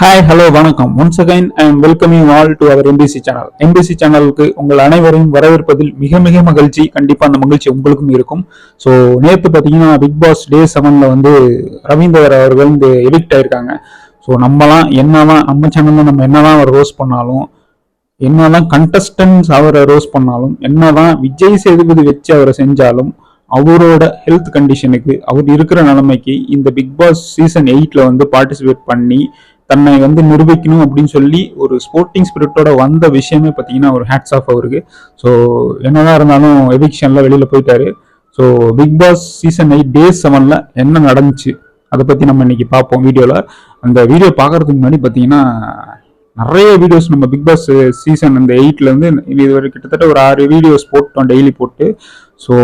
Hi hello வணக்கம். Once again I am welcoming all to our MBC channel MBC சேனலுக்கு உங்கள் அனைவரையும் வரவேற்பதில் மிக மிக மகிழ்ச்சி. கண்டிப்பாக அந்த மகிழ்ச்சி உங்களுக்கும் இருக்கும். ஸோ நேற்று பார்த்தீங்கன்னா பிக் பாஸ் டே செவனில் வந்து ரவீந்தர் அவர்கள் வந்து எவிக்ட் ஆயிருக்காங்க. ஸோ நம்மலாம் என்னதான் நம்ம சேனலில் நம்ம என்னதான் அவர் ரோஸ் பண்ணாலும் என்னதான் கண்டஸ்டன்ஸ் அவரை ரோஸ் பண்ணாலும் என்னதான் விஜய் சேதுபதி வச்சு அவரை செஞ்சாலும் அவரோட ஹெல்த் கண்டிஷனுக்கு அவர் இருக்கிற நிலைமைக்கு இந்த பிக் பாஸ் சீசன் எயிட்ல வந்து பார்ட்டிசிபேட் பண்ணி தன்னை வந்து நிரூபிக்கணும் அப்படின்னு சொல்லி ஒரு ஸ்போர்ட்டிங் ஸ்பிரிட்டோட வந்த விஷயமே பார்த்தீங்கன்னா ஒரு ஹேட்ஸ் ஆஃப் அவருக்கு. ஸோ என்னதான் இருந்தாலும் எவிக்ஷன்ல வெளியில் போயிட்டாரு. So Bigg Boss season eight day செவனில் என்ன நடந்துச்சு அதை பற்றி நம்ம இன்னைக்கு பார்ப்போம் வீடியோவில் அந்த வீடியோ பார்க்கறதுக்கு முன்னாடி பார்த்தீங்கன்னா நிறைய வீடியோஸ் நம்ம பிக் பாஸ் சீசன் அந்த எயிட்லேருந்து இது வரை கிட்டத்தட்ட ஒரு ஆறு வீடியோஸ் போட்டோம் டெய்லி போட்டு. ஸோ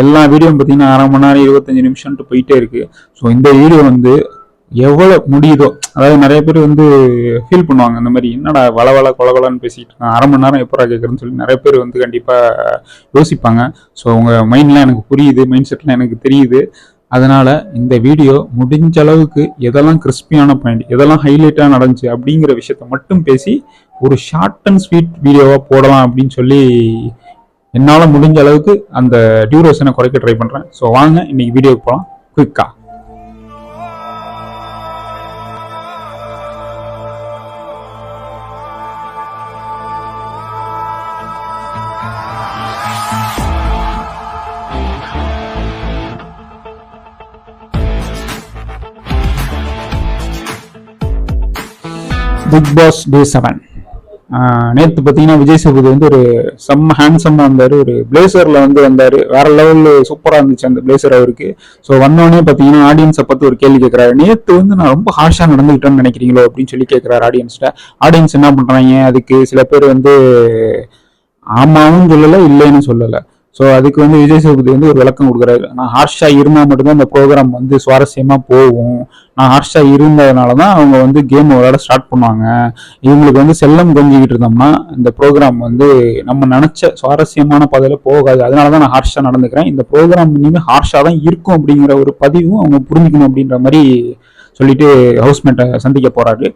எல்லா வீடியோவும் பார்த்தீங்கன்னா அரை மணி நேரம் இருபத்தஞ்சி நிமிஷம்ட்டு போயிட்டே இருக்குது ஸோ இந்த வீடியோ வந்து எவ்வளோ முடியுதோ அதாவது நிறைய பேர் வந்து ஃபீல் பண்ணுவாங்க இந்த மாதிரி என்னடா வள வள கொல கொலன்னு பேசிட்டு இருக்கான் அரை மணி நேரம் எப்போ கேட்குறேன்னு சொல்லி நிறைய பேர் வந்து கண்டிப்பாக யோசிப்பாங்க. ஸோ உங்கள் மைண்ட்லாம் எனக்கு புரியுது மைண்ட் செட்லாம் எனக்கு தெரியுது. அதனால இந்த வீடியோ முடிஞ்ச அளவுக்கு எதெல்லாம் கிறிஸ்பியான பாயிண்ட் எதெல்லாம் ஹைலைட்டாக நடந்துச்சு அப்படிங்கிற விஷயத்த மட்டும் பேசி ஒரு ஷார்ட் அண்ட் ஸ்வீட் வீடியோவாக போடலாம் அப்படின்னு சொல்லி என்னால் முடிஞ்ச அளவுக்கு அந்த டியூரேஷனை குறைக்க ட்ரை பண்ணுறேன் ஸோ வாங்க இன்னைக்கு வீடியோக்கு போகலாம் குயிக்காக பிக் பாஸ் டே செவன் நேற்று பார்த்தீங்கன்னா விஜய் சேதுபதி வந்து ஒரு செம்ம ஹேண்ட்ஸமாக வந்தார். ஒரு பிளேசரில் வந்து வந்தார். வேற லெவலில் சூப்பராக இருந்துச்சு அந்த பிளேசர் அவருக்கு. ஸோ வந்தோடனே பார்த்தீங்கன்னா ஆடியன்ஸை பார்த்து ஒரு கேள்வி கேட்குறாரு நேற்று வந்து நான் ரொம்ப ஹார்ஷாக நடந்துக்கிட்டேன்னு நினைக்கிறீங்களோ அப்படின்னு சொல்லி கேட்குறாரு ஆடியன்ஸ்கிட்ட ஆடியன்ஸ் என்ன பண்ணுறாங்க அதுக்கு சில பேர் வந்து ஆமாவும் சொல்லலை இல்லைன்னு சொல்லலை. ஸோ அதுக்கு வந்து விஜய் சேதுபதி வந்து ஒரு விளக்கம் கொடுக்குறாரு. நான் ஹார்ஷா இருந்தால் மட்டும்தான் இந்த ப்ரோக்ராம் வந்து சுவாரஸ்யமாக போகும். நான் ஹார்ஷா இருந்ததுனால தான் அவங்க வந்து கேம் விளையாட ஸ்டார்ட் பண்ணுவாங்க. இவங்களுக்கு வந்து செல்லம் கொஞ்சிக்கிட்டு இருந்தோம்னா இந்த ப்ரோக்ராம் வந்து நம்ம நினச்ச சுவாரஸ்யமான பாதையில் போகாது. அதனால தான் நான் ஹார்ஷாக நடந்துக்கிறேன். இந்த ப்ரோக்ராம் இனிமேல் ஹார்ஷாக தான் இருக்கும் அப்படிங்கிற ஒரு பதிவும் அவங்க புரிஞ்சுக்கணும் அப்படின்ற மாதிரி சொல்லிட்டு ஹவுஸ்மேட்டை சந்திக்க போகிறாரு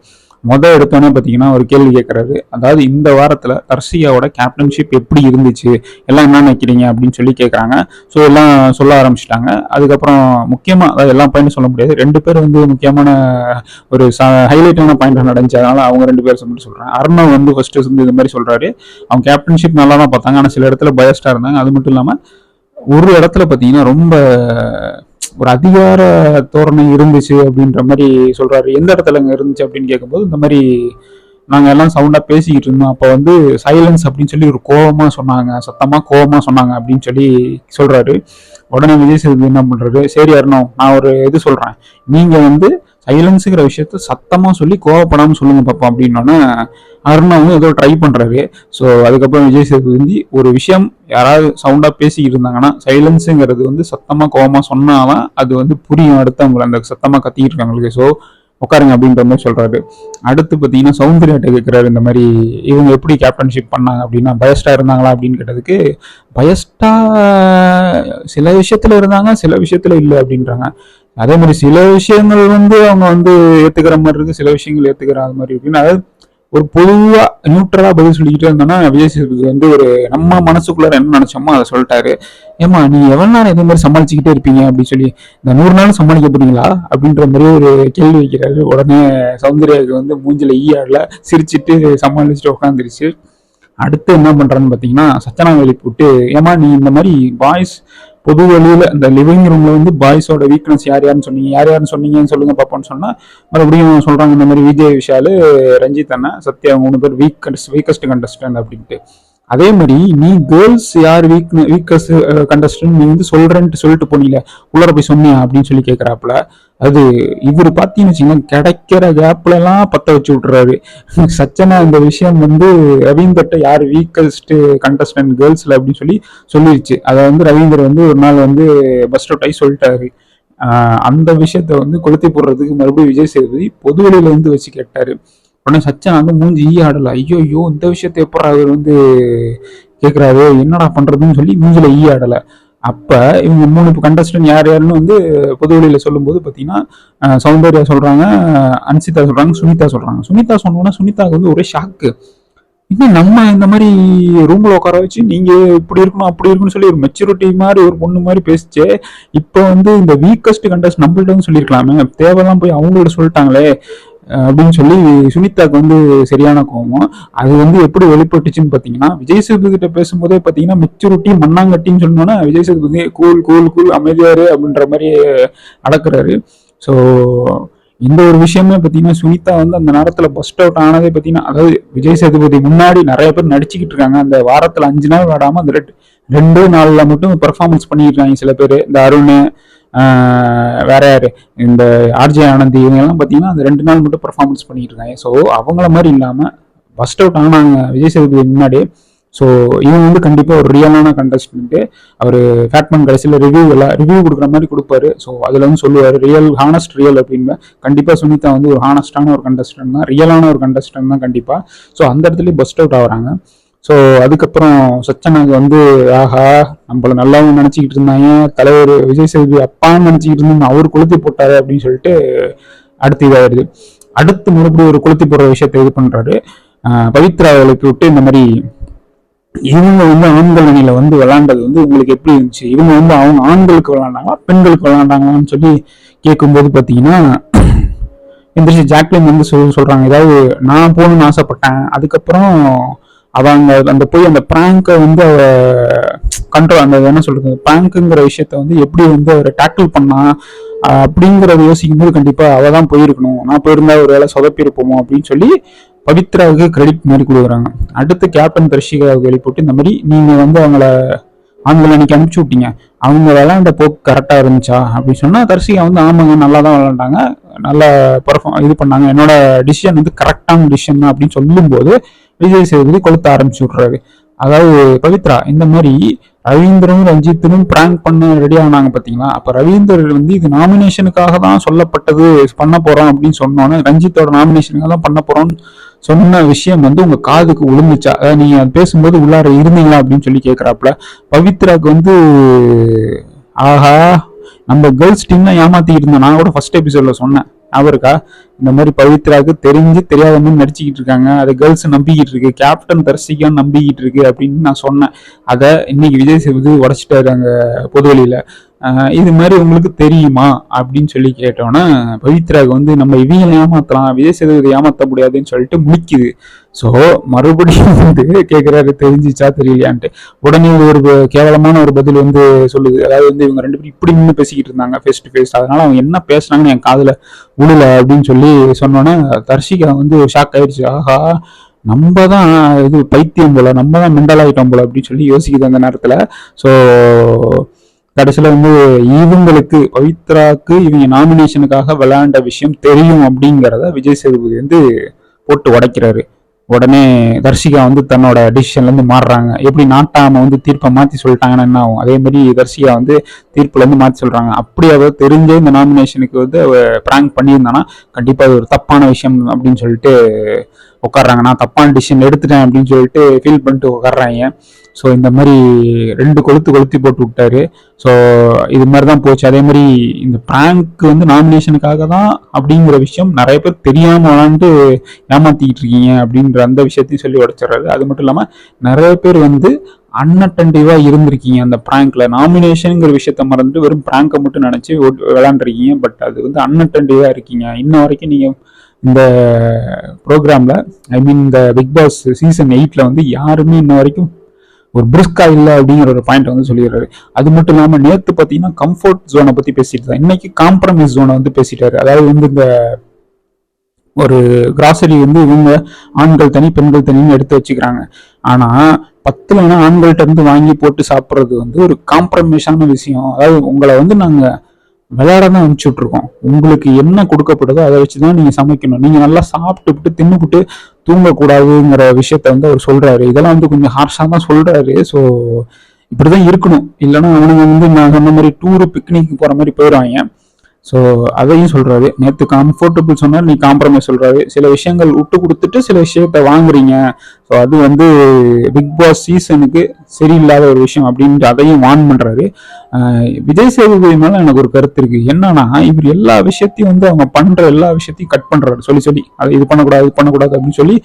மொதல் எடுத்தோன்னே பார்த்தீங்கன்னா ஒரு கேள்வி கேட்குறாரு அதாவது இந்த வாரத்தில் தர்சியாவோட கேப்டன்ஷிப் எப்படி இருந்துச்சு? எல்லாம் என்ன நினைக்கிறீங்க? அப்படின்னு சொல்லி கேட்குறாங்க ஸோ எல்லாம் சொல்ல ஆரம்பிச்சிட்டாங்க. அதுக்கப்புறம் முக்கியமாக அதாவது எல்லாம் பாயிண்ட் சொல்ல முடியாது. ரெண்டு பேர் வந்து முக்கியமான ஒரு ஹைலைட்டான பாயிண்ட் நடந்துச்சு அதனால் அவங்க ரெண்டு பேர் மட்டும் சொல்கிறாங்க அர்ணவ் வந்து ஃபஸ்ட்டு வந்து இது மாதிரி சொல்கிறாரு அவங்க கேப்டன்ஷிப் நல்லா தான் பார்த்தாங்க. ஆனால் சில இடத்துல பயஸ்டாக இருந்தாங்க. அது மட்டும் இல்லாமல் ஒரு இடத்துல பார்த்தீங்கன்னா ரொம்ப ஒரு அதிகார தோரணை இருந்துச்சு அப்படின்ற மாதிரி சொல்றாரு. எந்த இடத்துல அங்கே இருந்துச்சு அப்படின்னு கேட்கும்போது இந்த மாதிரி நாங்கள் எல்லாம் சவுண்டாக பேசிக்கிட்டு இருந்தோம். அப்போ வந்து சைலன்ஸ் அப்படின்னு சொல்லி ஒரு கோபமாக சொன்னாங்க. சத்தமாக கோபமாக சொன்னாங்க அப்படின்னு சொல்லி சொல்கிறாரு உடனே விஜய் சேதுபதி என்ன பண்ணுறாரு சரி அருணம் நான் ஒரு இது சொல்கிறேன் நீங்கள் வந்து சைலன்ஸுங்கிற விஷயத்த சத்தமாக சொல்லி கோவப்படாம சொல்லுங்க பாப்போம் அப்படின்னோடனே வந்து ஏதோ ட்ரை பண்ணுறாரு ஸோ அதுக்கப்புறம் விஜய் சேதுபதி வந்து ஒரு விஷயம் யாராவது சவுண்டாக பேசிக்கிட்டு இருந்தாங்கன்னா சைலன்ஸுங்கிறது வந்து சத்தமாக கோவமாக சொன்னாதான் அது வந்து புரியும். அடுத்தவங்களை அந்த சத்தமாக கத்திக்கிட்டு இருக்காங்களுக்கு ஸோ உட்காருங்க அப்படின்ற மாதிரி சொல்கிறாரு அடுத்து பார்த்தீங்கன்னா சௌந்தர்யாட்ட கேட்குறாரு இந்த மாதிரி இவங்க எப்படி கேப்டன்ஷிப் பண்ணாங்க அப்படின்னா பயஸ்டாக இருந்தாங்களா? அப்படின்னு கேட்டதுக்கு பயஸ்டா சில விஷயத்தில் இருந்தாங்க சில விஷயத்தில் இல்லை அப்படின்றாங்க. அதே மாதிரி சில விஷயங்கள் வந்து அவங்க வந்து ஏத்துக்கிற மாதிரி இருக்கு சில விஷயங்கள் ஏத்துக்கிற மாதிரி இருக்குன்னு. அதாவது ஒரு பொதுவா நியூட்ரலா பதில் சொல்லிக்கிட்டே இருந்தோம்னா விஜய் சேதுபதி வந்து ஒரு நம்ம மனசுக்குள்ள என்ன நினைச்சோமோ அதை சொல்லிட்டாரு. ஏமா நீ எவ்வளவு நேரம் இதே மாதிரி சமாளிச்சுக்கிட்டே இருப்பீங்க அப்படின்னு சொல்லி இந்த நூறு நாள் சமாளிக்க போறீங்களா அப்படின்ற மாதிரி ஒரு கேள்வி வைக்கிறாரு. உடனே சௌந்தர்யாவுக்கு வந்து மூஞ்சில ஈயாடல சிரிச்சிட்டு சமாளிச்சுட்டு உட்காந்துருச்சு. அடுத்து என்ன பண்றான்னு பாத்தீங்கன்னா சத்தனா வேலி போட்டு ஏமா நீ இந்த மாதிரி பாய்ஸ் பொது வழியில் இந்த லிவிங் ரூமில் வந்து பாய்ஸோட வீக்னஸ் யார் யாருன்னு சொன்னீங்க யார் யாருன்னு சொன்னீங்கன்னு சொல்லுங்க பாப்போம்னு சொன்னால் மறுபடியும் சொல்கிறாங்க இந்த மாதிரி விஜய் விஷாலு ரஞ்சித் அண்ணா சத்யா மூணு பேர் வீக் வீக்கஸ்ட் கண்டஸ்டன்ட் அப்படின்ட்டு. அதே மாதிரி நீ கேர்ள்ஸ் யார் வீக் வீக்கஸ்ட் கண்டஸ்டன்ட் நீ வந்து சொல்கிறேன்ட்டு சொல்லிட்டு போனீங்களே உள்ளார போய் சொன்னியா அப்படின்னு சொல்லி கேட்கறாப்புல அது இவர் பார்த்தீங்கன்னு வச்சுக்கோங்க கிடைக்கிற கேப்லலாம் பற்ற பத்த வச்சு விட்டுறாரு. சச்சனா இந்த விஷயம் வந்து ரவீந்தர்ட்ட யார் வீக்கஸ்ட் கண்டஸ்டன்ட் கேர்ள்ஸ்ல அப்படின்னு சொல்லி சொல்லிருச்சு. அதை வந்து ரவீந்தர் வந்து ஒரு நாள் வந்து பஸ் அவுட் ஆகி சொல்லிட்டாரு. அந்த விஷயத்த வந்து கொளுத்தி போடுறதுக்கு மறுபடியும் விஜய் சேதுபதி பொது வெளியில வந்து வச்சு கேட்டாரு. உடனே சச்சன் வந்து மூஞ்சி ஈ ஆடல. ஐயோ ஐயோ இந்த விஷயத்த எப்படா அவர் வந்து கேட்குறாரு என்னடா பண்றதுன்னு சொல்லி மூஞ்சில ஈ ஆடலை. அப்போ இவங்க மூணு கண்டஸ்டன் யார் யாருன்னு வந்து பொதுவெளியில் சொல்லும்போது பார்த்தீங்கன்னா சௌந்தர்யா சொல்கிறாங்க அன்சிதா சொல்கிறாங்க சுனிதா சொல்கிறாங்க சுனிதா சொன்னோன்னா சுனிதாவுக்கு வந்து ஒரே ஷாக்கு இன்னும் நம்ம இந்த மாதிரி ரூமில் உட்கார வச்சு நீங்கள் இப்படி இருக்கணும் அப்படி இருக்கணும்னு சொல்லி ஒரு மெச்சூரிட்டி மாதிரி ஒரு பொண்ணு மாதிரி பேசிச்சு இப்போ வந்து இந்த வீக்கஸ்ட் கண்டஸ்ட் நம்மள்ட்ட வந்து சொல்லியிருக்கலாமே. தேவையெல்லாம் போய் அவங்களோட சொல்லிட்டாங்களே. அப்படின்னு சொல்லி சுனிதாக்கு வந்து சரியான கோவம். அது வந்து எப்படி வெளிப்பட்டுச்சுன்னு பார்த்தீங்கன்னா விஜய் சேதுபதி கிட்ட பேசும்போதே பார்த்தீங்கன்னா மெச்சூரிட்டி மண்ணாங்கட்டின்னு சொன்னோன்னா Vijay Sethupathi cool cool cool அமைதியாரு அப்படின்ற மாதிரி நடக்கிறாரு ஸோ இந்த ஒரு விஷயமே பார்த்தீங்கன்னா சுனிதா வந்து அந்த நேரத்தில் பஸ்ட் அவுட் ஆனதே பார்த்தீங்கன்னா அதாவது விஜய் சேதுபதி முன்னாடி நிறைய பேர் நடிச்சுக்கிட்டு இருக்காங்க. அந்த வாரத்தில் அஞ்சு நாள் விடாம அந்த ரெண்டு ரெண்டு நாளில் மட்டும் பெர்ஃபார்மன்ஸ் பண்ணியிருக்காங்க சில பேர். இந்த அருண் வேற யாரு? இந்த ஆர்ஜே ஆனந்த் இவங்க எல்லாம் பார்த்தீங்கன்னா அந்த ரெண்டு நாள் மட்டும் பர்ஃபார்மன்ஸ் பண்ணிட்டு இருக்காங்க ஸோ அவங்கள மாதிரி இல்லாமல் பஸ்ட் அவுட் ஆனாங்க விஜய் சேதுபதி முன்னாடி ஸோ இவன் வந்து கண்டிப்பாக ஒரு ரியலான கண்டஸ்டன்ட்டு அவர் ஃபேட்மேன் கடைசியில் ரிவ்யூ எல்லாம் ரிவ்யூ கொடுக்குற மாதிரி கொடுப்பாரு. ஸோ அதில் வந்து சொல்லுவார் ரியல் ஹானஸ்ட் ரியல் அப்படின்னு. கண்டிப்பாக சுனிதா வந்து ஒரு ஹானஸ்டான ஒரு கண்டஸ்டன்ட் தான் ரியலான ஒரு கண்டஸ்டன்ட் தான் கண்டிப்பாக ஸோ அந்த இடத்துலேயே பஸ்ட் அவுட் ஆகுறாங்க. ஸோ அதுக்கப்புறம் சச்சனாக வந்து ஆஹா நம்மள நல்லாவும் நினச்சிக்கிட்டு இருந்தாங்க. தலைவர் விஜய் சேதுபதி அப்பான்னு நினச்சிக்கிட்டு இருந்தாங்க. அவர் கொளுத்தி போட்டாரு அப்படின்னு சொல்லிட்டு அடுத்து இதாகிடுது அடுத்து மறுபடியும் ஒரு கொளுத்தி போடுற விஷயத்தை இது பண்ணுறாரு பவித்ரா எழுப்பி விட்டு இந்த மாதிரி இவங்க வந்து ஆண்கள் அணியில வந்து விளாண்டது வந்து உங்களுக்கு எப்படி இருந்துச்சு? இவங்க வந்து அவங்க ஆண்களுக்கு விளாண்டாங்களா பெண்களுக்கு விளாண்டாங்களான்னு சொல்லி கேட்கும்போது பார்த்தீங்கன்னா எந்திரிச்சு ஜாக்லின் வந்து சொல் சொல்கிறாங்க ஏதாவது நான் போகணும்னு ஆசைப்பட்டேன். அதுக்கப்புறம் அவங்க அந்த போய் அந்த பிராங்கை வந்து அவ கண்ட்ரோல் அந்த என்ன சொல்றது ப்ராங்க்குங்கிற விஷயத்த வந்து எப்படி வந்து அவரை டேக்கிள் பண்ணா அப்படிங்கிறத அப்படிங்கறத யோசிக்கும் போது கண்டிப்பா அவ தான் போயிருக்கணும். நான் போயிருந்தா ஒரு வேலை சொதப்பிருப்போமோ அப்படின்னு சொல்லி பவித்ராவுக்கு கிரெடிட் மாதிரி கொடுக்குறாங்க. அடுத்து கேப்டன் தர்ஷிகாவுக்கு வெளிப்பட்டு இந்த மாதிரி நீங்க வந்து அவங்கள அவங்கள அன்னைக்கு அனுப்பிச்சு விட்டீங்க. அவங்க விளையாண்ட போக்கு கரெக்டாக இருந்துச்சா அப்படின்னு சொன்னா தர்ஷிகா வந்து ஆமாங்க நல்லா தான் விளையாண்டாங்க. நல்லா பர்ஃபார்ம் இது பண்ணாங்க. என்னோட டிசிஷன் வந்து கரெக்டான டிசிஷன் தான் அப்படின்னு சொல்லும்போது விஜய் சேதுபதி கொளுத்த ஆரம்பிச்சு விட்றாரு அதாவது பவித்ரா இந்த மாதிரி ரவீந்திரனும் ரஞ்சித்தனும் பிராங்க் பண்ண ரெடி ஆனாங்க பார்த்தீங்களா அப்போ ரவீந்தர் வந்து இது நாமினேஷனுக்காக தான் சொல்லப்பட்டது பண்ண போகிறோம் அப்படின்னு சொன்னோன்னே ரஞ்சித்தோட நாமினேஷனுக்காக தான் பண்ண போகிறோம்னு சொன்ன விஷயம் வந்து உங்கள் காதுக்கு விழுந்துச்சா? அதாவது நீங்கள் பேசும்போது உள்ளார இருந்தீங்களா அப்படின்னு சொல்லி கேட்குறாப்புல பவித்ராக்கு வந்து ஆஹா நம்ம கேர்ள்ஸ் டீம்லாம் ஏமாத்திக்கிட்டு இருந்தோம். நான் கூட ஃபர்ஸ்ட் எபிசோடில் சொன்னேன். அவருக்கா இந்த மாதிரி பவித்ராவுக்கு தெரிஞ்சு தெரியாத மாதிரி நடிச்சுக்கிட்டு இருக்காங்க. அதை கேர்ள்ஸ் நம்பிக்கிட்டு இருக்கு. கேப்டன் தர்சிகான்னு நம்பிக்கிட்டு இருக்கு அப்படின்னு நான் சொன்னேன். அதை இன்னைக்கு விஜய் சேதுபதி உடச்சிட்டாரு அங்க பொதுவெளியில இது மாதிரி உங்களுக்கு தெரியுமா? அப்படின்னு சொல்லி கேட்டோன்னா பவித்ராவுக்கு வந்து நம்ம இவங்களை ஏமாத்தலாம் விஜய் சேதுபதி ஏமாத்த முடியாதுன்னு சொல்லிட்டு முடிக்குது. ஸோ மறுபடியும் வந்து கேட்குறாரு தெரிஞ்சிச்சா தெரியலையான்ட்டு. உடனே ஒரு கேவலமான ஒரு பதில் வந்து சொல்லுது. அதாவது வந்து இவங்க ரெண்டு பேரும் இப்படி நின்று பேசிக்கிட்டு இருந்தாங்க ஃபேஸ் டு ஃபேஸ் அதனால அவங்க என்ன பேசுனாங்கன்னு என் காதில் உழுல அப்படின்னு சொல்லி சொன்னோன்னே தர்ஷிகா வந்து ஷாக் ஆயிடுச்சு. ஆஹா நம்ம தான் இது பைத்தியம் போல நம்ம தான் மெண்டல் ஆகிட்டோம் போல அப்படின்னு சொல்லி யோசிக்குது அந்த நேரத்தில். ஸோ கடைசியில் வந்து இவங்களுக்கு பவித்ராக்கு இவங்க நாமினேஷனுக்காக விளையாண்ட விஷயம் தெரியும் அப்படிங்கிறத விஜய் சேதுபதி வந்து போட்டு உடைக்கிறாரு. உடனே தர்ஷிகா வந்து தன்னோட டிசிஷன்லேருந்து மாறுறாங்க. எப்படி நாட்டாம வந்து தீர்ப்பை மாற்றி சொல்லிட்டாங்கன்னா என்ன ஆகும்? அதே மாதிரி தர்ஷிகா வந்து தீர்ப்புலேருந்து மாற்றி சொல்கிறாங்க அப்படி அதாவது தெரிஞ்சே இந்த நாமினேஷனுக்கு வந்து ப்ராங்க் பண்ணியிருந்தானா கண்டிப்பாக அது ஒரு தப்பான விஷயம் அப்படின்னு சொல்லிட்டு உட்காடுறாங்க நான் தப்பான டிசிஷன் எடுத்துட்டேன் அப்படின்னு சொல்லிட்டு ஃபீல் பண்ணிட்டு உட்காடுறாங்க ஸோ இந்த மாதிரி ரெண்டு கொளுத்து கொளுத்தி போட்டு விட்டாரு. ஸோ இது மாதிரி தான் போச்சு. அதே மாதிரி இந்த பிராங்க் வந்து நாமினேஷனுக்காக தான் அப்படிங்கிற விஷயம் நிறைய பேர் தெரியாமல் விளாண்டு ஏமாத்திக்கிட்டு இருக்கீங்க அப்படின்ற அந்த விஷயத்தையும் சொல்லி உடைச்சிடுறாரு. அது மட்டும் இல்லாமல் நிறைய பேர் வந்து அன்அட்டன்டிவாக இருந்திருக்கீங்க அந்த பிராங்க்ல நாமினேஷனுங்கிற விஷயத்த மறந்துட்டு வெறும் ப்ராங்கை மட்டும் நினச்சி விளாண்டுருக்கீங்க பட் அது வந்து அன்அட்டன்டிவாக இருக்கீங்க. இன்ன வரைக்கும் நீங்கள் இந்த ப்ரோக்ராமில் ஐ மீன் இந்த பிக் பாஸ் சீசன் எயிட்டில் வந்து யாருமே இன்ன வரைக்கும் ஒரு பிரிஸ்கா இல்லை அப்படிங்கிற ஒரு பாயிண்ட் வந்து சொல்லிடுறாரு. அது மட்டும் இல்லாம நேத்து பாத்தீங்கன்னா கம்ஃபர்ட் ஜோனை பத்தி பேசிட்டு தான் இன்னைக்கு காம்ப்ரமைஸ் ஜோனை வந்து பேசிட்டாரு. அதாவது வந்து இந்த ஒரு கிராசரி வந்து இவங்க ஆண்கள் தனி பெண்கள் தனின்னு எடுத்து வச்சுக்கிறாங்க. ஆனா பத்துல வேணா இருந்து வாங்கி போட்டு சாப்பிட்றது வந்து ஒரு காம்ப்ரமைஸான விஷயம். அதாவது உங்களை வந்து நாங்க விளையாட தான் அனுப்பிச்சு விட்ருக்கோம் உங்களுக்கு என்ன கொடுக்கப்படுதோ அதை வச்சுதான் நீங்க சமைக்கணும். நீங்க நல்லா சாப்பிட்டுவிட்டு தின்னுபிட்டு தூங்கக்கூடாதுங்கிற விஷயத்த வந்து அவர் சொல்றாரு. இதெல்லாம் வந்து கொஞ்சம் ஹார்ஷா தான் சொல்றாரு. ஸோ இப்படிதான் இருக்கணும். இல்லைன்னா அவனுங்க வந்து நான் சொன்ன மாதிரி டூரு பிக்னிக் போற மாதிரி போயிடுவாங்க. ஸோ அதையும் சொல்கிறாரு நேற்று கம்ஃபர்டபுள் சொன்னார் நீ காம்ப்ரமைஸ் சொல்கிறாரு சில விஷயங்கள் விட்டு கொடுத்துட்டு சில விஷயத்த வாங்குறீங்க. ஸோ அது வந்து பிக் பாஸ் சீசனுக்கு சரியில்லாத ஒரு விஷயம் அப்படின்ட்டு அதையும் வான் பண்ணுறாரு விஜய் சேதுபதி மேலே எனக்கு ஒரு கருத்து இருக்குது என்னன்னா இவர் எல்லா விஷயத்தையும் வந்து அவங்க பண்ணுற எல்லா விஷயத்தையும் கட் பண்ணுறாரு சொல்லி சொல்லி அதை இது பண்ணக்கூடாது இது பண்ணக்கூடாது அப்படின்னு சொல்லி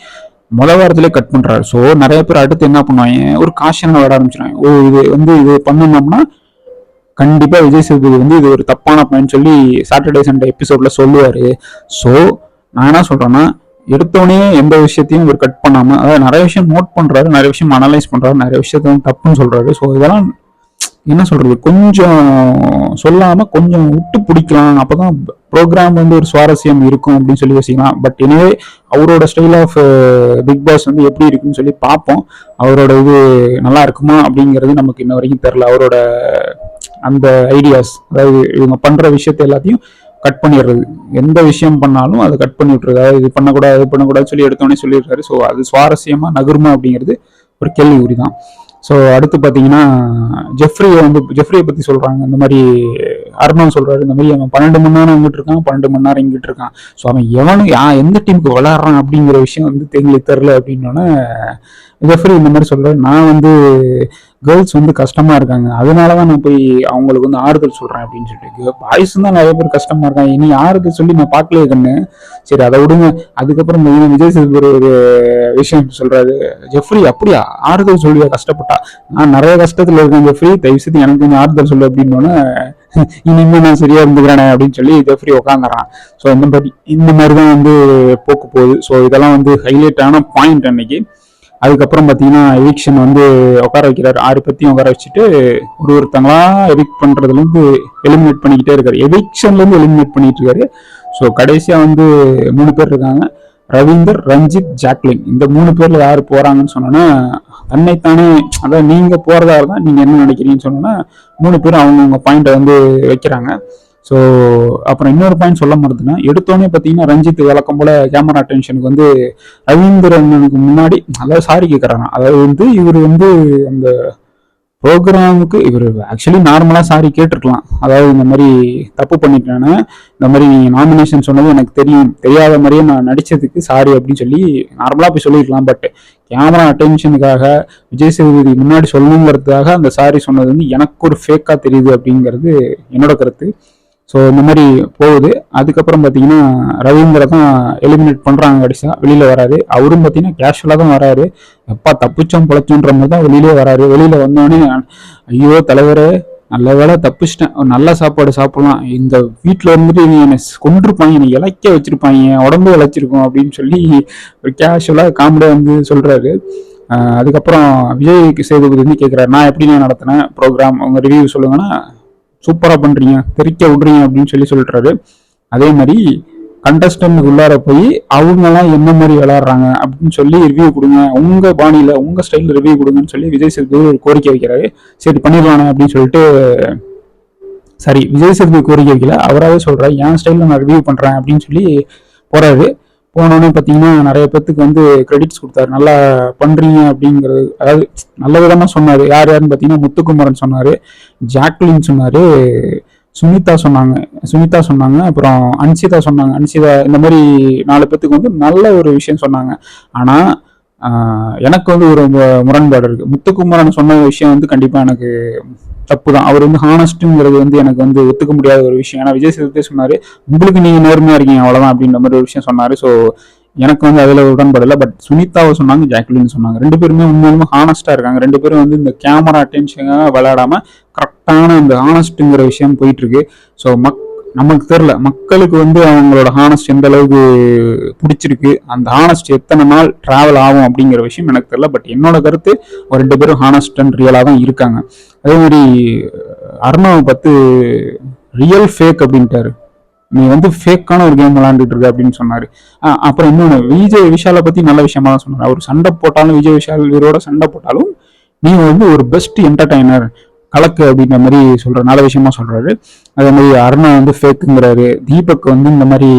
முத வாரத்திலே கட் பண்ணுறாரு ஸோ நிறைய பேர் அடுத்து என்ன பண்ணுவாங்க? ஒரு காஷனாக விட ஆரம்பிச்சிடுவாங்க ஓ இது வந்து இது பண்ணணும்னா கண்டிப்பாக விஜய் சேதுபதி வந்து இது ஒரு தப்பான பாயிண்ட் சொல்லி சாட்டர்டே சண்டே எபிசோட்ல சொல்லுவார். ஸோ நான் என்ன சொல்கிறேன்னா எடுத்தோடனே எந்த விஷயத்தையும் இவர் கட் பண்ணாமல் அதாவது நிறைய விஷயம் நோட் பண்ணுறாரு நிறைய விஷயம் அனலைஸ் பண்ணுறாரு நிறைய விஷயத்த தப்புன்னு சொல்கிறாரு ஸோ இதெல்லாம் என்ன சொல்கிறது கொஞ்சம் சொல்லாமல் கொஞ்சம் விட்டு பிடிக்கலாம். அப்போ தான் ப்ரோக்ராம் வந்து ஒரு சுவாரஸ்யம் இருக்கும் அப்படின்னு சொல்லி யோசிக்கலாம் பட் எனவே அவரோட ஸ்டைல் ஆஃப் பிக் பாஸ் வந்து எப்படி இருக்குன்னு சொல்லி பார்ப்போம். அவரோட இது நல்லா இருக்குமா அப்படிங்கிறது நமக்கு இன்ன வரைக்கும் தெரில அவரோட அந்த ஐடியாஸ் அதாவது இவங்க பண்ணுற விஷயத்த எல்லாத்தையும் கட் பண்ணிடுறது. எந்த விஷயம் பண்ணாலும் அதை கட் பண்ணி விட்டுறது. அதாவது இது பண்ணக்கூடாது அது பண்ணக்கூடாது சொல்லி எடுத்தோடனே சொல்லிடுறாரு. ஸோ அது சுவாரஸ்யமாக நகருமா அப்படிங்கிறது ஒரு கேள்விக்குறி தான் ஸோ அடுத்து பார்த்தீங்கன்னா ஜெஃப்ரியை வந்து ஜெஃப்ரியை பற்றி சொல்கிறாங்க இந்த மாதிரி அருணம் சொல்கிறாரு இந்த மாதிரி அவன் பன்னெண்டு மணி நேரம் இங்கிட்டு இருக்கான் பன்னெண்டு மணி நேரம் இங்கிட்டு இருக்கான். ஸோ அவன் எவனும் யான் எந்த டீமுக்கு விளாட்றான் அப்படிங்கிற விஷயம் வந்து எங்களுக்கு தெரில அப்படின்னோடனே ஜெஃப்ரி இந்த மாதிரி சொல்கிறாரு நான் வந்து கேர்ள்ஸ் வந்து கஷ்டமா இருக்காங்க. அதனால தான் நான் போய் அவங்களுக்கு வந்து ஆறுதல் சொல்றேன் அப்படின்னு சொல்லிட்டு. பாய்ஸ் தான் நிறைய பேர் கஷ்டமா இருக்காங்க. இனி ஆறுதல் சொல்லி நான் பார்க்கலையே கண்ணு. சரி அதை விடுங்க. அதுக்கப்புறம் விஜய் சேதுபதி ஒரு விஷயம் சொல்றாரு. ஜெஃப்ரி அப்படியா? ஆறுதல் சொல்லியா? கஷ்டப்பட்டா? நான் நிறைய கஷ்டத்துல இருக்கேன் ஜெஃப்ரி. தயவு செய்து எனக்கு கொஞ்சம் ஆறுதல் சொல்லு அப்படின்னோடனே இனிமே நான் சரியா இருந்துக்கிறேனே அப்படின்னு சொல்லி ஜெஃப்ரி உட்காந்துறான் ஸோ இந்த மாதிரி இந்த மாதிரி தான் வந்து போக்கு போகுது. ஸோ இதெல்லாம் வந்து ஹைலைட்டான பாயிண்ட் அன்னைக்கு. அதுக்கப்புறம் பார்த்தீங்கன்னா எவிக்ஷன் வந்து உட்கார வைக்கிறார். ஆறு பத்தியும் உட்கார வச்சுட்டு ஒரு ஒருத்தங்களா எவிக் பண்றதுலேருந்து எலிமினேட் பண்ணிக்கிட்டே இருக்காரு. எவிக்ஷன்லேருந்து எலிமினேட் பண்ணிட்டு இருக்காரு. ஸோ கடைசியாக வந்து மூணு பேர் இருக்காங்க. ரவீந்தர் ரஞ்சித் ஜாக்லின் இந்த மூணு பேர்ல யார் போறாங்கன்னு சொன்னோன்னா தன்னைத்தானே அதாவது நீங்க போறதா இருந்தால் நீங்க என்ன நினைக்கிறீங்கன்னு சொன்னோன்னா மூணு பேரும் அவங்கவுங்க பாயிண்ட்டை வந்து வைக்கிறாங்க. ஸோ அப்புறம் இன்னொரு பாயிண்ட் சொல்ல மறந்துன்னா எடுத்தோடனே பார்த்தீங்கன்னா ரஞ்சித் வழக்கம் போல கேமரா அட்டென்ஷனுக்கு வந்து ரவீந்திரனுக்கு முன்னாடி அதாவது சாரி கேட்குறாங்க அதாவது வந்து இவர் வந்து அந்த ப்ரோக்ராமுக்கு இவர் ஆக்சுவலி நார்மலாக சாரி கேட்டிருக்கலாம். அதாவது இந்த மாதிரி தப்பு பண்ணிட்டேன்னு இந்த மாதிரி நீங்கள் நாமினேஷன் சொன்னது எனக்கு தெரியும். தெரியாத மாதிரியே நான் நடித்ததுக்கு சாரி அப்படின்னு சொல்லி நார்மலாக போய் சொல்லியிருக்கலாம். பட் கேமரா அட்டென்ஷனுக்காக விஜய் சேதுபதி முன்னாடி சொல்லணுங்கிறதுக்காக அந்த சாரி சொன்னது வந்து எனக்கு ஒரு ஃபேக்காக தெரியுது அப்படிங்கிறது என்னோட கருத்து. ஸோ இந்த மாதிரி போகுது. அதுக்கப்புறம் பார்த்தீங்கன்னா ரவீந்திர தான் எலிமினேட் பண்ணுறாங்க கடைசியாக வெளியில் வராரு. அவரும் பார்த்தீங்கன்னா கேஷுவலாக தான் வராரு. எப்பா தப்பிச்சோம் பொழைச்சோன்ற மாதிரி தான் வெளியிலே வராரு. வெளியில் வந்தோடனே ஐயோ தலைவரே நல்ல வேலை தப்பிச்சிட்டேன். ஒரு நல்ல சாப்பாடு சாப்பிடலாம். இந்த வீட்டில் வந்துட்டு நீ என்னை கொண்டிருப்பாங்க என்னை இழைக்க என் உடம்பு இழைச்சிருக்கும் அப்படின்னு சொல்லி ஒரு கேஷுவலாக காமெடியாக வந்து சொல்கிறாரு அதுக்கப்புறம் விஜய் சேதுபதி வந்து கேட்குறாரு நான் எப்படி நான் நடத்தினேன்? ப்ரோக்ராம் உங்கள் ரிவ்யூ சொல்லுங்கன்னா சூப்பராக பண்ணுறீங்க தெரிக்க விட்றீங்க அப்படின்னு சொல்லி சொல்கிறாரு அதே மாதிரி கண்டஸ்டன்ட் உள்ளார போய் அவங்கெல்லாம் என்ன மாதிரி விளாட்றாங்க அப்படின்னு சொல்லி ரிவ்யூ கொடுங்க. உங்கள் பாணியில் உங்கள் ஸ்டைலில் ரிவ்யூ கொடுங்கன்னு சொல்லி விஜய் சேதுபதி ஒரு கோரிக்கை வைக்கிறாரு. சரி பண்ணிடலானே அப்படின்னு சொல்லிட்டு சரி விஜய் சேதுபதி கோரிக்கை வைக்கல. அவராகவே சொல்கிறார் என் ஸ்டைலில் நான் ரிவ்யூ பண்ணுறேன் அப்படின்னு சொல்லி போறாரு. போனோடனே பார்த்தீங்கன்னா நிறைய பேர்த்துக்கு வந்து கிரெடிட்ஸ் கொடுத்தாரு. நல்லா பண்ணுறீங்க அப்படிங்கிறது அதாவது நல்ல விதமாக சொன்னார். யார் யாருன்னு பார்த்தீங்கன்னா முத்துக்குமரன் சொன்னார் ஜாக்லின் சொன்னார் சுனிதா சொன்னாங்க. சுனிதா சொன்னாங்க அப்புறம் அன்சிதா சொன்னாங்க. அன்சிதா இந்த மாதிரி நாலு பேர்த்துக்கு வந்து நல்ல ஒரு விஷயம் சொன்னாங்க. ஆனால் எனக்கு வந்து ஒரு முரண்பாடு இருக்குது முத்துக்குமரன் சொன்ன விஷயம் வந்து கண்டிப்பாக எனக்கு தப்பு தான் அவர் வந்து ஹானஸ்ட்டுங்கிறது வந்து எனக்கு வந்து ஒத்துக்க முடியாத ஒரு விஷயம். ஏன்னா விஜய் சேதுபதி சொன்னார் உங்களுக்கு நீங்கள் நேர்மையாக இருக்கீங்க அவ்வளோதான் அப்படின்ற மாதிரி ஒரு விஷயம் சொன்னார். ஸோ எனக்கு வந்து அதில் உடன்படல பட் சுனிதாவை சொன்னாங்க ஜாக்லின் சொன்னாங்க. ரெண்டு பேருமே உண்மையுமே ஹானஸ்ட்டாக இருக்காங்க. ரெண்டு பேரும் வந்து இந்த கேமரா அட்டென்ஷனாக விளையாடாமல் கரெக்டான அந்த ஹானஸ்ட்டுங்கிற விஷயம் போயிட்டுருக்கு ஸோ மக் நமக்கு தெரில மக்களுக்கு வந்து அவங்களோட ஹானஸ்ட் எந்த அளவுக்கு பிடிச்சிருக்கு அந்த ஹானஸ்ட் எத்தனை நாள் டிராவல் ஆகும் அப்படிங்கிற விஷயம் எனக்கு தெரியல. பட் என்னோட கருத்து ஒரு ரெண்டு பேரும் ஹானஸ்ட் அண்ட் ரியலாக தான் இருக்காங்க. அதே மாதிரி அர்ணவை பார்த்து ரியல் ஃபேக் அப்படின்ட்டாரு. நீ வந்து ஃபேக்கான ஒரு கேம் விளாண்டுட்டு இருக்க அப்படின்னு சொன்னாரு. அப்புறம் இன்னொன்று விஜய் விஷாலை பத்தி நல்ல விஷயமா தான் சொன்னார். அவர் சண்டை போட்டாலும் விஜய் விஷால் இவரோட சண்டை போட்டாலும் நீ வந்து ஒரு பெஸ்ட் என்டர்டைனர் கலக்கு அப்படின்ற மாதிரி சொல்ற நல்ல விஷயமா சொல்றாரு. அதே மாதிரி அருணா வந்து ஃபேக்குங்கிறாரு தீபக் வந்து இந்த மாதிரி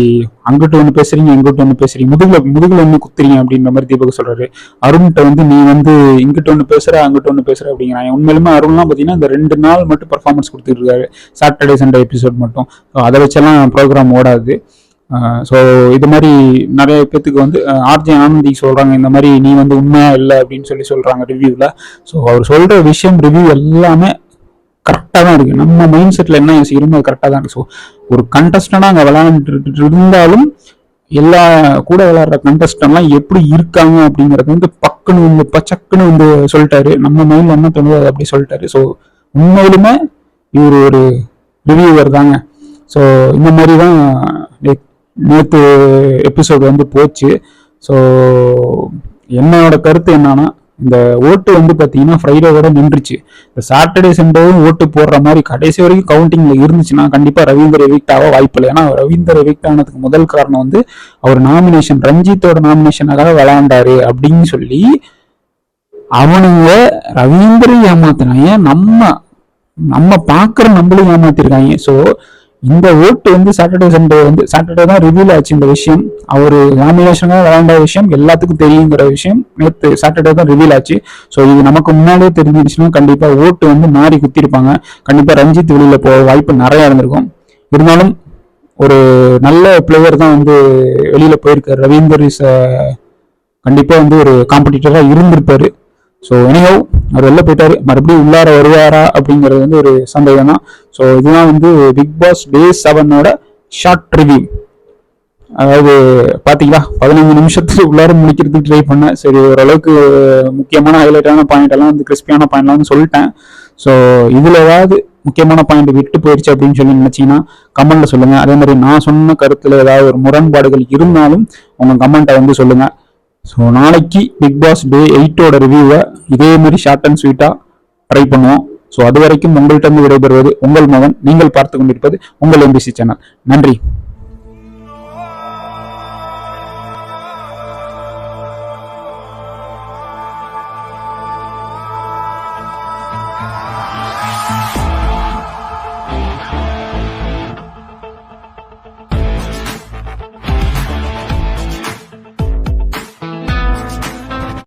அங்கிட்டு ஒன்று பேசுறீங்க இங்கிட்டு ஒன்று பேசுறீங்க முதுகுல முதுகுல ஒன்று குத்துறீங்க அப்படின்ற மாதிரி தீபக் சொல்றாரு. அருண்கிட்ட வந்து நீ வந்து இங்கிட்டு ஒன்று பேசுற அங்கிட்டு ஒன்று பேசுற அப்படிங்கிறாங்க. உண்மையிலுமே அருண்லாம் பார்த்தீங்கன்னா இந்த ரெண்டு நாள் மட்டும் பர்ஃபார்மன்ஸ் கொடுத்துட்டு இருக்காரு. சாட்டர்டே சண்டே எபிசோட் மட்டும். ஸோ அதை வச்செல்லாம் ப்ரோக்ராம் ஓடாது. ஸோ இது மாதிரி நிறைய பேத்துக்கு வந்து ஆர்ஜே ஆனந்தி சொல்கிறாங்க இந்த மாதிரி நீ வந்து உண்மை இல்லை அப்படின்னு சொல்லி சொல்கிறாங்க ரிவ்யூவில் ஸோ அவர் சொல்கிற விஷயம் ரிவ்யூ எல்லாமே கரெக்டாக தான் இருக்குது நம்ம மைண்ட் செட்டில் என்ன யோசிக்கிறோமோ அது கரெக்டாக தான் இருக்குது ஸோ ஒரு கண்டஸ்டண்டாக அங்கே விளையாண்டுட்டு இருந்தாலும் எல்லா கூட விளையாடுற கண்டஸ்டன்லாம் எப்படி இருக்காங்க அப்படிங்கிறது வந்து பக்குன்னு வந்து பச்சக்குன்னு வந்து சொல்லிட்டாரு. நம்ம மைண்டில் என்ன தோணுதோ அதை அப்படி சொல்லிட்டாரு. ஸோ உண்மையிலுமே இவர் ஒரு ரிவ்யூவர் தாங்க. ஸோ இந்த மாதிரி தான் நேற்று எபிசோடு வந்து போச்சு. ஸோ என்னோட கருத்து என்னன்னா இந்த ஓட்டு வந்து பார்த்தீங்கன்னா ஃப்ரைடேவோட நின்றுச்சு. இந்த சாட்டர்டே சண்டேவும் ஓட்டு போடுற மாதிரி கடைசி வரைக்கும் கவுண்டிங்கில் இருந்துச்சுன்னா கண்டிப்பாக ரவீந்தர் எவிக்ட் ஆக வாய்ப்பு இல்லை. ஏன்னா ரவீந்தர் எவிக்ட் ஆனதுக்கு முதல் காரணம் வந்து அவர் நாமினேஷன் ரஞ்சித்தோட நாமினேஷனாக விளையாண்டாரு அப்படின்னு சொல்லி அவனுங்க ரவீந்திர ஏமாத்தினாங்க. நம்ம நம்ம பார்க்குற நம்மளும் ஏமாத்திருக்காங்க. ஸோ இந்த ஓட்டு வந்து சாட்டர்டே சண்டே வந்து சாட்டர்டே தான் ரிவீல் ஆச்சு இந்த விஷயம். அவர் நாமினேஷனாக விளையாண்ட விஷயம் எல்லாத்துக்கும் தெரியுங்கிற விஷயம் நேற்று சாட்டர்டே தான் ரிவீல் ஆச்சு. ஸோ இது நமக்கு முன்னாடியே தெரிஞ்சிருச்சுன்னா கண்டிப்பாக ஓட்டு வந்து மாறி குத்திருப்பாங்க. கண்டிப்பாக ரஞ்சித் வெளியில் போக வாய்ப்பு நிறையா இருந்திருக்கும். இருந்தாலும் ஒரு நல்ல பிளேயர் தான் வந்து வெளியில் போயிருக்காரு. ரவீந்தர் இஸ் கண்டிப்பாக வந்து ஒரு காம்படிட்டராக இருந்திருப்பாரு. ஸோ எனிஹவ் அவர் வெளில போயிட்டாரு. மறுபடியும் உள்ளார வருவாரா அப்படிங்கிறது வந்து ஒரு சந்தேகம் தான் ஸோ இதுதான் வந்து பிக் பாஸ் டே செவனோட ஷார்ட் ரிவ்யூ அதாவது பாத்தீங்களா? பதினஞ்சு நிமிஷத்துக்கு உள்ளார முடிக்கிறதுக்கு ட்ரை பண்ணேன். சரி ஓரளவுக்கு முக்கியமான ஹைலைட்டான பாயிண்ட் எல்லாம் வந்து கிறிஸ்பியான பாயிண்ட்லாம் வந்து சொல்லிட்டேன். ஸோ இதுல ஏதாவது முக்கியமான பாயிண்ட் விட்டு போயிடுச்சு அப்படின்னு சொல்லி நினைச்சீங்கன்னா கமெண்ட்ல சொல்லுங்க. அதே மாதிரி நான் சொன்ன கருத்துல ஏதாவது ஒரு முரண்பாடுகள் இருந்தாலும் உங்க கமெண்ட்டை வந்து சொல்லுங்க. ஸோ நாளைக்கு பிக் பாஸ் டே எயிட்டோட ரிவ்யூவை இதே மாதிரி ஷார்ட் அண்ட் ஸ்வீட்டாக ட்ரை பண்ணுவோம். ஸோ அது வரைக்கும் உங்கள்கிட்ட விடைபெறுவது உங்கள் மகன். நீங்கள் பார்த்து கொண்டிருப்பது உங்கள் எம்பிசி சேனல் நன்றி.